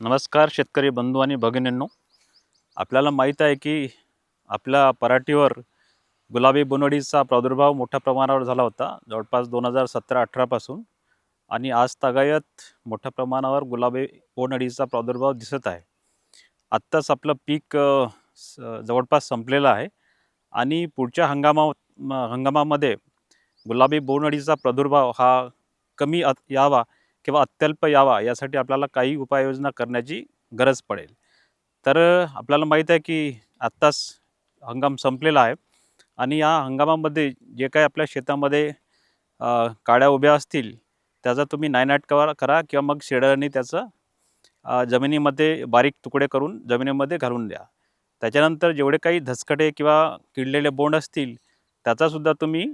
नमस्कार शेतकरी बंधू आणि भगिनींनो. आपल्याला माहीत आहे की आपल्या पराठीवर गुलाबी बोनडीचा प्रादुर्भाव मोठ्या प्रमाणावर झाला होता जवळपास दोन हजार सतरा अठरापासून आणि आज तागायत मोठ्या प्रमाणावर गुलाबी बोनडीचा प्रादुर्भाव दिसत आहे. आत्ताच आपलं पीक स- जवळपास संपलेलं आहे. आणि पुढच्या हंगामा हंगामामध्ये गुलाबी बोनडीचा प्रादुर्भाव हा कमी यावा किंवा अत्यल्प यावा यासाठी आपल्याला काही उपाययोजना करण्याची गरज पडेल. तर आपल्याला माहीत आहे की आत्ताच हंगाम संपलेला आहे आणि या हंगामामध्ये जे काही आपल्या शेतामध्ये काड्या उभ्या असतील त्याचा तुम्ही नायनाट करा करा किंवा मग शेडरनी त्याचं जमिनीमध्ये बारीक तुकडे करून जमिनीमध्ये घालून द्या. त्याच्यानंतर जेवढे काही धसकटे किंवा किडलेले बोंड असतील त्याचासुद्धा तुम्ही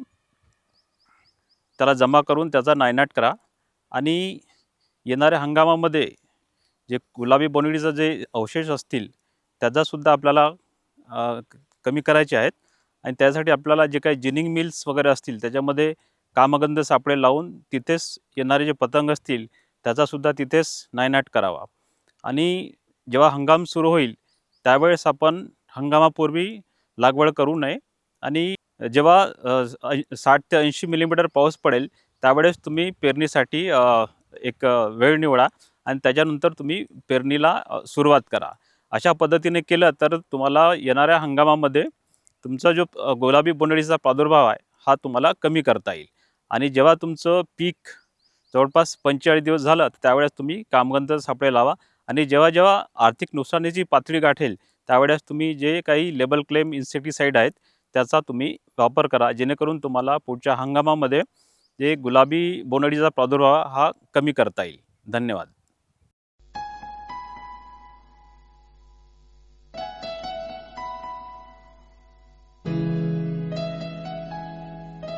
त्याला जमा करून त्याचा नायनाट करा. आणि येणाऱ्या हंगामामध्ये जे गुलाबी बोंडअळीचं जे अवशेष असतील त्याचासुद्धा आपल्याला कमी करायचे आहेत. आणि त्यासाठी आपल्याला जे काही जिनिंग मिल्स वगैरे असतील त्याच्यामध्ये कामगंध सापळे लावून तिथेच येणारे जे पतंग असतील त्याचासुद्धा तिथेच नायनाट करावा. आणि जेव्हा हंगाम सुरू होईल त्यावेळेस आपण हंगामापूर्वी लागवड करू नये. आणि जेव्हा साठ ते ऐंशी मिलीमीटर पाऊस पडेल त्यावेळेस तुम्ही पेरणीसाठी एक वेळ निवडा आणि त्याच्यानंतर तुम्ही पेरणीला सुरुवात करा. अशा पद्धतीने केलं तर तुम्हाला येणाऱ्या हंगामामध्ये तुमचा जो गुलाबी बोंडळीचा प्रादुर्भाव आहे हा तुम्हाला कमी करता येईल. आणि जेव्हा तुमचं पीक जवळपास पंचेचाळीस दिवस झालं तर त्यावेळेस तुम्ही कामगंध सापळे लावा आणि जेव्हा जेव्हा आर्थिक नुकसानीची पातळी गाठेल त्यावेळेस तुम्ही जे काही लेबल क्लेम इन्सेक्टिसाईड आहेत त्याचा तुम्ही वापर करा जेणेकरून तुम्हाला पुढच्या हंगामामध्ये जे गुलाबी बोंडअळीचा प्रादुर्भाव हा कमी करता येईल. धन्यवाद.